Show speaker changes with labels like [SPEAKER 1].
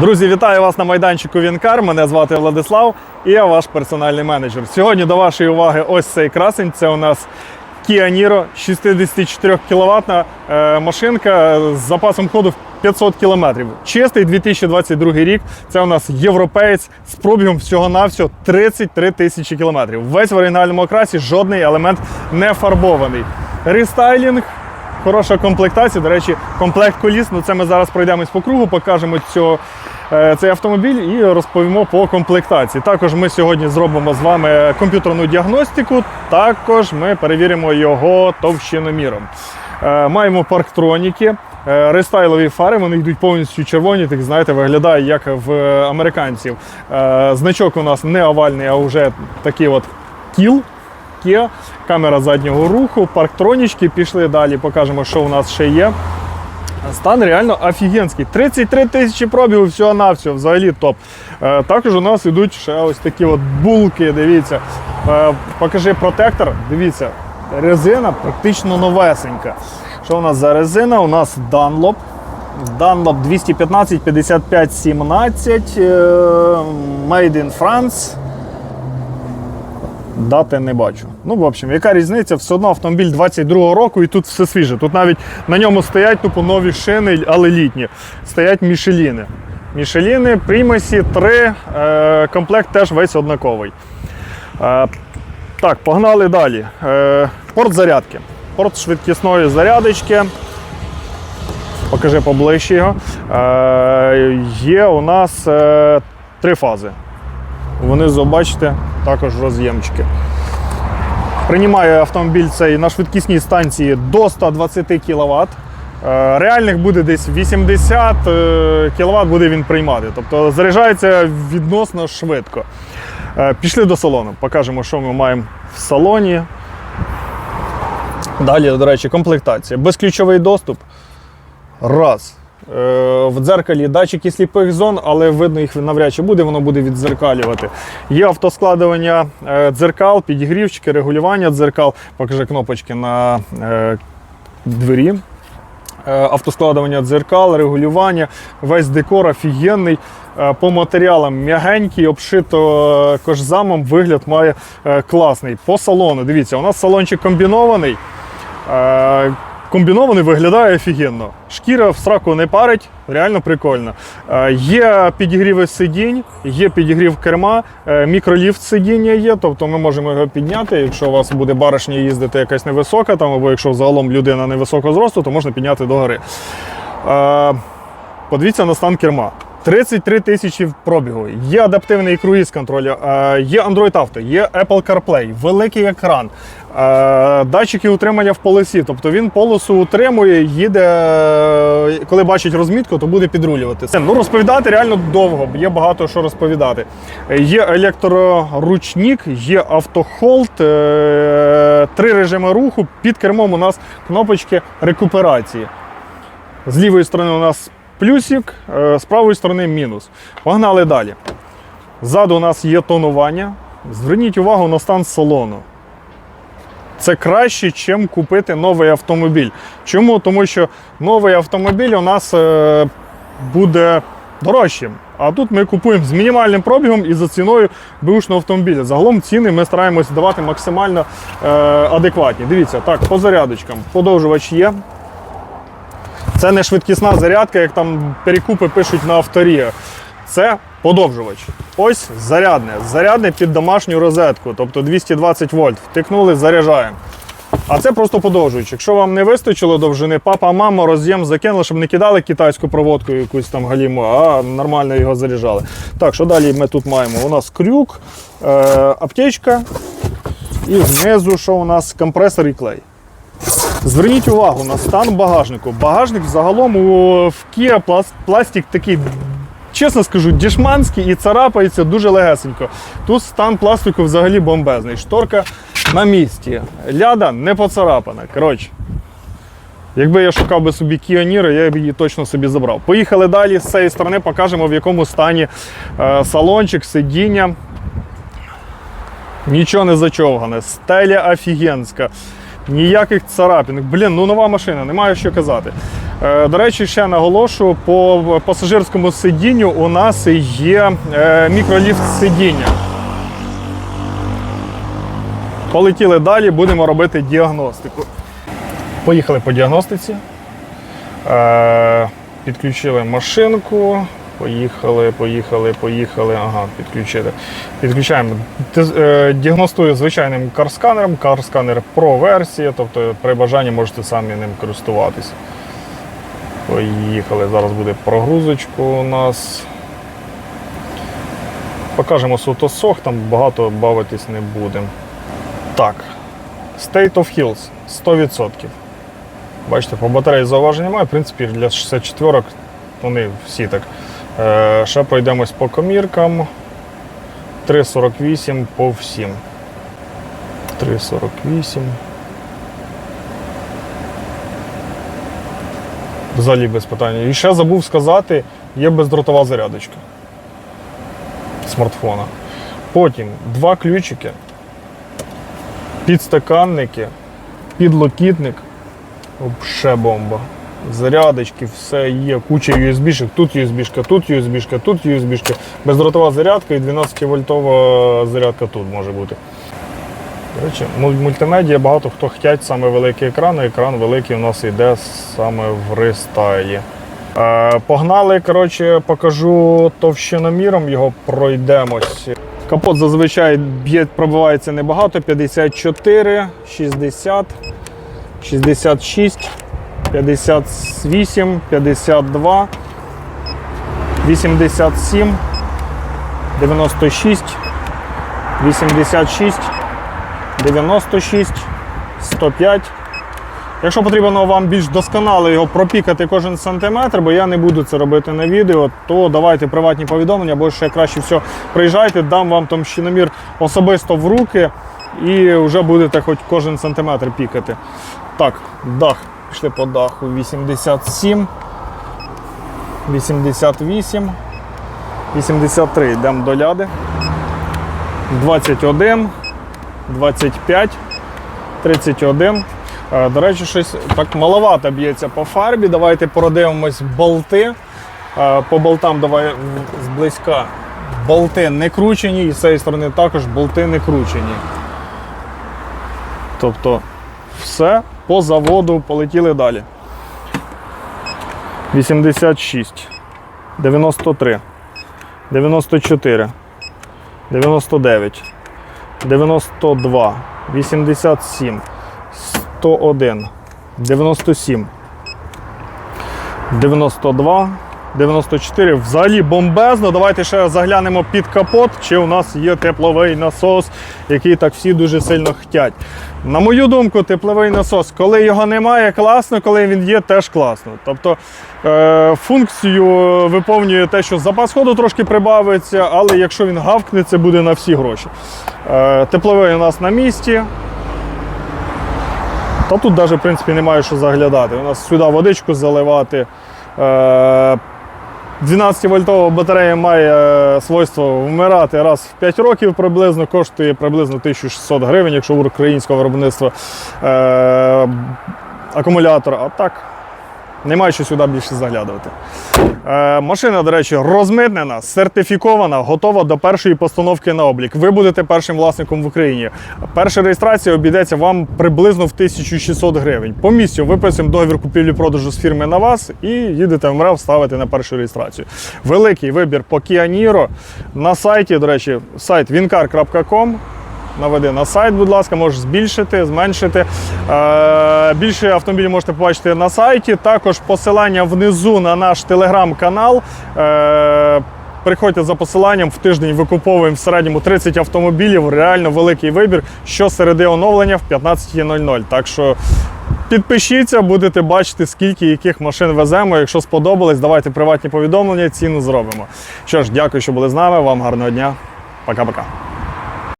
[SPEAKER 1] Друзі, вітаю вас на майданчику Вінкар. Мене звати Владислав і я ваш персональний менеджер. Сьогодні до вашої уваги ось цей красень. Це у нас Kia Niro, 64 кВт машинка з запасом ходу в 500 км. Чистий 2022 рік. Це у нас європеєць з пробігом всього-навсього 33 тисячі кілометрів. Весь в оригінальному окрасі, жодний елемент не фарбований. Рестайлінг, Хороша комплектація. До речі, комплект коліс. Ну це ми зараз пройдемось по кругу, покажемо цього, е, цей автомобіль і розповімо по комплектації. Також ми сьогодні зробимо з вами комп'ютерну діагностику. Також ми перевіримо його товщиноміром. Е, Маємо парктроніки, е, рестайлові фари, вони йдуть повністю червоні, так знаєте, виглядає як в американців. Е, Значок у нас не овальний, а вже такий от кіл. Камера заднього руху, парктронічки. Пішли далі, покажемо, що у нас ще є. Стан реально офігенський. 33 тисячі пробігу всього-навсього, взагалі топ. Е, також у нас йдуть ще ось такі от булки. Дивіться. Е, покажи протектор. Дивіться, резина практично новесенька. Що у нас за резина? У нас Dunlop. Dunlop 215 55 17 е, Made in France. Дати не бачу. Ну, в общем, яка різниця? Все одно автомобіль 22-го року і тут все свіже. Тут навіть на ньому стоять тупо нові шини, але літні. Стоять мішеліни. Мішеліни, примасі, 3, е, комплект теж весь однаковий. Е, так, погнали далі. Е, порт зарядки. Порт швидкісної зарядочки. Покажи поближче його. Е, є у нас е, три фази. Внизу, бачите, також роз'ємчики. Приймає автомобіль цей на швидкісній станції до 120 кВт. Реальних буде десь 80 кВт буде він приймати. Тобто заряджається відносно швидко. Е, Пішли до салону, покажемо, що ми маємо в салоні. Далі, до речі, комплектація. Безключовий доступ. Раз. Е, В дзеркалі датчики сліпих зон, але видно їх навряд чи буде, воно буде віддзеркалювати. Є автоскладування е, дзеркал, підігрівчики, регулювання дзеркал. Покажи кнопочки на е, двері. Автоскладування дзеркал, регулювання, весь декор офігенний. По матеріалам м'ягенький, обшито кожзамом, вигляд має класний. По салону, дивіться, у нас салончик комбінований. Комбінований виглядає офігенно. Шкіра в сраку не парить, реально прикольно. Е, Є підігріви сидінь, є підігрів керма, е, мікроліфт сидіння є, тобто ми можемо його підняти. Якщо у вас буде баришня їздити якась невисока, там, або якщо загалом людина невисокого зросту, то можна підняти догори. Е, Подивіться на стан керма. 33 тисячі пробігу. Є адаптивний круїз контроль, е, є Android Auto, є Apple CarPlay, великий екран, е, датчики утримання в полосі. Тобто він полосу утримує, їде, е, коли бачить розмітку, то буде підрулювати. Ну, розповідати реально довго, є багато що розповідати. Є електроручник, є автохолд, три режими руху. Під кермом у нас кнопочки рекуперації. З лівої сторони у нас плюсик, е, з правої сторони мінус. Погнали далі. Ззаду у нас є тонування. Зверніть увагу на стан салону. Це краще, ніж купити новий автомобіль. Чому? Тому що новий автомобіль у нас е, буде дорожчим. А тут ми купуємо з мінімальним пробігом і за ціною бушного автомобіля. Загалом ціни ми стараємось давати максимально е, адекватні. Дивіться, так, по зарядочкам. Подовжувач є. Це не швидкісна зарядка, як там перекупи пишуть на авторія. Це подовжувач. Ось зарядне. Зарядне під домашню розетку, тобто 220 вольт. Втикнули, заряджаємо. А це просто подовжувач. Якщо вам не вистачило довжини, папа, мама роз'єм закинули, щоб не кидали китайську проводку якусь там галіму, а нормально його заряджали. Так, що далі ми тут маємо? У нас крюк, е, аптечка і знизу, що у нас компресор і клей. Зверніть увагу на стан багажнику. Багажник загалом у в Kia пластик такий, чесно скажу, дішманський і царапається дуже легесенько. Тут стан пластику взагалі бомбезний. Шторка на місці. Ляда не поцарапана. Коротше. Якби я шукав би собі Niro, я б її точно собі забрав. Поїхали далі з цієї сторони, покажемо в якому стані е, салончик, сидіння. Нічого не зачовгане, стеля офігенська. Ніяких царапінок. Блін, ну нова машина, немає що казати. Е, До речі, ще наголошую, по пасажирському сидінню у нас є е, мікроліфт сидіння. Полетіли далі, будемо робити діагностику. Поїхали по діагностиці. Е, Підключили машинку. Поїхали, поїхали, поїхали. Ага, підключили. Підключаємо. Е, Діагностую звичайним карсканером. Карсканер Pro версія, тобто при бажанні можете самі ним користуватись. Поїхали. Зараз буде прогрузочка у нас. Покажемо суто сох, там багато бавитись не будемо. Так. State of Hills 100%. Бачите, по батареї зауважень немає. В принципі, для 64 вони всі так. Е, ще пройдемось по коміркам. 3,48 по всім. 3,48. Взагалі без питання. І ще забув сказати, є бездротова зарядочка смартфона. Потім два ключики, підстаканники, підлокітник. Ще бомба. Зарядочки, все є, куча USB-шок, тут USB-шка, тут USB-шка, тут USB-шка, бездротова зарядка і 12-вольтова зарядка тут може бути. До речі, мультимедіа багато хто хотять саме великий екран, і екран великий у нас йде саме в рестайлі. Е, погнали, коротше, покажу товщиноміром, його пройдемось. Капот зазвичай б'є, пробивається небагато, 54, 60, 66, 58, 52, 87, 96, 86, 96, 105. Якщо потрібно вам більш досконало його пропікати кожен сантиметр, бо я не буду це робити на відео, то давайте приватні повідомлення, або ще краще все приїжджайте, дам вам товщиномір особисто в руки і вже будете хоч кожен сантиметр пікати. Так, дах. Пішли по даху 87, 88, 83. Йдемо до ляди. 21, 25, 31. Е, До речі, щось так маловато б'ється по фарбі. Давайте продивимось болти. Е, По болтам давай зблизька. Болти не кручені, і з цієї сторони також болти не кручені. Тобто все по заводу полетіли далі. 86, 93, 94, 99, 92, 87, 101, 97, 92, 94. Взагалі бомбезно. Давайте ще заглянемо під капот, чи у нас є тепловий насос, який так всі дуже сильно хотять. На мою думку, тепловий насос, коли його немає, класно, коли він є, теж класно. Тобто е, функцію виповнює те, що запас ходу трошки прибавиться, але якщо він гавкне, це буде на всі гроші. Е, тепловий у нас на місці. Та тут навіть в принципі немає що заглядати. У нас сюди водичку заливати. Е, 12-вольтова батарея має е, свойство вмирати раз в 5 років приблизно, коштує приблизно 1600 гривень, якщо у українського виробництва е, акумулятор. А так, немає що сюди більше заглядувати. Е, машина, до речі, розмитнена, сертифікована, готова до першої постановки на облік. Ви будете першим власником в Україні. Перша реєстрація обійдеться вам приблизно в 1600 гривень. По місцю виписуємо договір купівлі-продажу з фірми на вас і їдете в МРЕВ ставити на першу реєстрацію. Великий вибір по Kia Niro. На сайті, до речі, сайт wincar.com. Наведи на сайт, будь ласка, можеш збільшити, зменшити. Е, більше автомобілів можете побачити на сайті. Також посилання внизу на наш телеграм-канал. Е, Приходьте за посиланням, в тиждень викуповуємо в середньому 30 автомобілів. Реально великий вибір. Що середи оновлення в 15.00. Так що підпишіться, будете бачити, скільки яких машин веземо. Якщо сподобалось, давайте приватні повідомлення, ціну зробимо. Що ж, дякую, що були з нами. Вам гарного дня. Пока-пока.